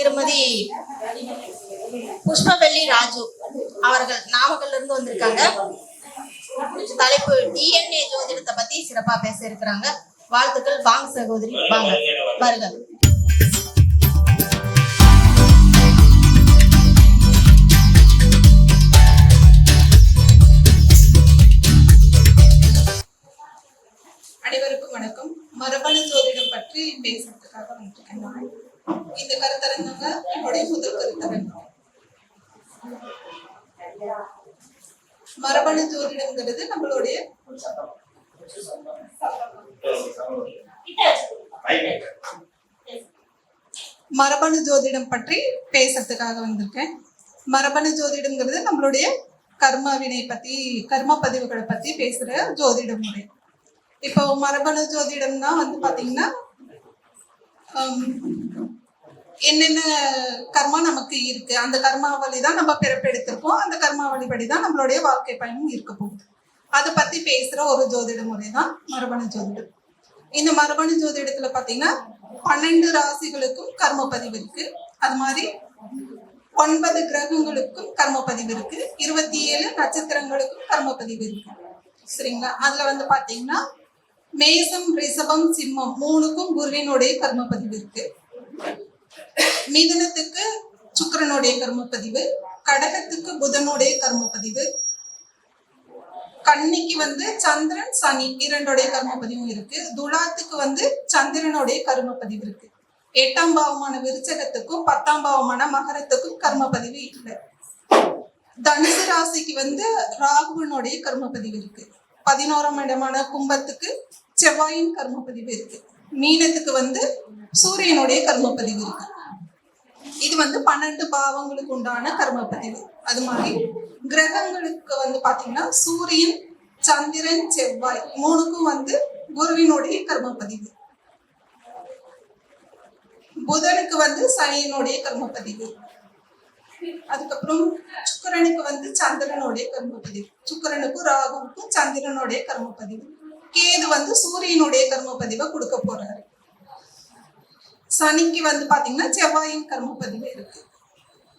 திருமதி புஷ்பவெள்ளி ராஜு அவர்கள் நாமக்கல்ல இருந்து வந்திருக்காங்க. தலைப்பு டிஎன்ஏ ஜோதிடத்தை பத்தி சிறப்பா பேச இருக்கிறாங்க. வாழ்த்துக்கள். வாங்க சகோதரி வாங்க. வருக. அனைவருக்கும் வணக்கம். மரபணு ஜோதிடம் பற்றி பேசுறதுக்காக வந்திருக்கேன். நான். இந்த கருத்தரங்க என்னுடைய முதல் கருத்தரங்கம் மரபணு ஜோதிடம்ங்கிறது நம்மளுடைய மரபணு ஜோதிடம் பற்றி பேசுறதுக்காக வந்திருக்கேன். மரபணு ஜோதிடம்ங்கிறது நம்மளுடைய கர்ம வினை பத்தி கர்ம பதிவுகளை பத்தி பேசுற ஜோதிட முறை. இப்போ மரபணு ஜோதிடம்னா வந்து பாத்தீங்கன்னா ஹம், என்னென்ன கர்மா நமக்கு இருக்கு? அந்த கர்மாவளி தான் நம்ம பிறப்பெடுத்திருக்கோம். அந்த கர்மாவளிப்படி தான் நம்மளுடைய வாழ்க்கை பயணம் இருக்க போகுது. அதை பத்தி பேசுற ஒரு ஜோதிட முறை தான் மரபணு ஜோதிடம். இந்த மரபணு ஜோதிடத்துல பாத்தீங்கன்னா பன்னெண்டு ராசிகளுக்கும் கர்ம பதிவு இருக்கு. அது மாதிரி ஒன்பது கிரகங்களுக்கும் கர்ம பதிவு இருக்கு. இருபத்தி ஏழு நட்சத்திரங்களுக்கும் கர்ம பதிவு இருக்கு. சரிங்களா? அதுல வந்து பாத்தீங்கன்னா மேசம் ரிஷபம் சிம்மம் மூணுக்கும் குருவினுடைய கர்ம பதிவு இருக்கு. மீதனத்துக்கு சுக்கரனுடைய கர்மப்பதிவு கடகத்துக்கு புதனுடைய கர்மப்பதிவு. பதிவு கன்னிக்கு வந்து சந்திரன் சனி இரண்டுடைய கர்மப்பதிவும் இருக்கு. துலாத்துக்கு வந்து சந்திரனுடைய கர்மப்பதிவு இருக்கு. எட்டாம் பாவமான விருச்சகத்துக்கும் பத்தாம் பாவமான மகரத்துக்கும் கர்மப்பதிவு இல்லை. தனுசு ராசிக்கு வந்து ராகுவனுடைய கர்மப்பதிவு இருக்கு. பதினோராம் இடமான கும்பத்துக்கு செவ்வாயின் கர்மப்பதிவு இருக்கு. மீனத்துக்கு வந்து சூரியனுடைய கர்ம பதிவு இருக்கு. இது வந்து பன்னெண்டு பாவங்களுக்கு உண்டான கர்ம பதிவு அது மாதிரி கிரகங்களுக்கு வந்து பாத்தீங்கன்னா சூரியன் சந்திரன் செவ்வாய் மூணுக்கும் வந்து குருவினுடைய கர்ம பதிவு புதனுக்கு வந்து சனியினுடைய கர்ம பதிவு அதுக்கப்புறம் சுக்கிரனுக்கு வந்து சந்திரனுடைய கர்ம பதிவு சுக்கிரனுக்கும் ராகுவுக்கும் சந்திரனுடைய கர்ம பதிவு கேது வந்து சூரியனுடைய கர்ம பதிவை கொடுக்க போறாரு. சனிக்கு வந்து பாத்தீங்கன்னா செவ்வாயின் கர்ம பதிவு இருக்கு.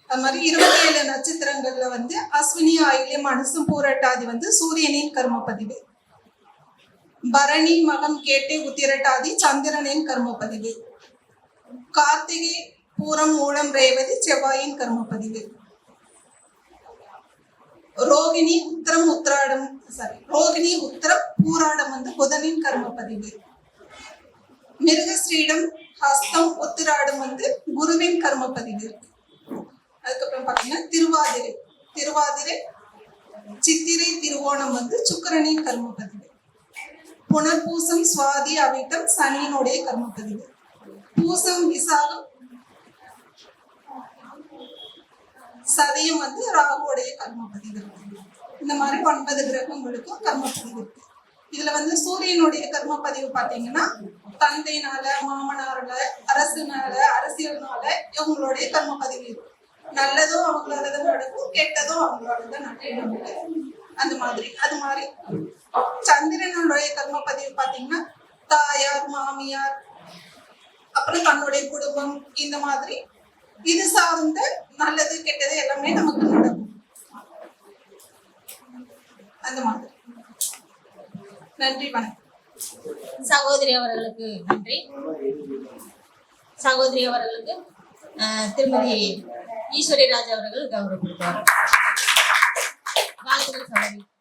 அது மாதிரி இருபத்தி ஏழு நட்சத்திரங்கள்ல வந்து அஸ்வினி ஆயில்யம் மனசும் பூரட்டாதி வந்து சூரியனின் கர்ம பதிவு பரணி மகம் கேட்டை உத்திரட்டாதி சந்திரனின் கர்ம பதிவு கார்த்திகை பூரம் மூலம் ரேவதி செவ்வாயின் கர்ம பதிவு ரோகிணி உத்திரம் உத்திராடம் சாரி ரோகிணி உத்திரம் பூராடம் புதனின் கர்ம பதிவு மிருகஸ்ரீடம் ஹஸ்தம் உத்திராடம் வந்து குருவின் கர்ம பதிவு இருக்கு அதுக்கப்புறம் பாத்தீங்கன்னா திருவாதிரை. திருவாதிரை சித்திரை திருவோணம் வந்து சுக்கிரனின் கர்ம பதிவு புனர்பூசம் சுவாதி அவிட்டம் சனியினுடைய கர்ம பதிவு பூசம் விசாகம் சதயம் வந்து ராகுவோடைய கர்ம பதிவு இருக்கு இந்த மாதிரி ஒன்பது கிரகங்களுக்கும் கர்ம பதிவு இருக்கு. இதுல வந்து சூரியனுடைய கர்ம பதிவு பாத்தீங்கன்னா தந்தைனால மாமனாரால அரசுனால அரசியல்னால இவங்களுடைய கர்ம பதிவு இருக்கும் நல்லதும் அவங்களோட நடக்கும் கெட்டதும் அவங்களோட தான் நடக்கும். அந்த மாதிரி அது மாதிரி. சந்திரனுடைய கர்ம பதிவு பாத்தீங்கன்னா தாயார் மாமியார் அப்புறம் தன்னுடைய குடும்பம் இந்த மாதிரி. இது சார்ந்த நல்லது கெட்டது எல்லாமே நமக்கு நடக்கும். அந்த மாதிரி. நன்றி வணக்கம். சகோதரி அவர்களுக்கு நன்றி. சகோதரி அவர்களுக்கு திருமதி ஈஸ்வரி ராஜ் அவர்கள் கௌரவம் கொடுத்தார் வாழ்த்துக்கள் சகோதரி.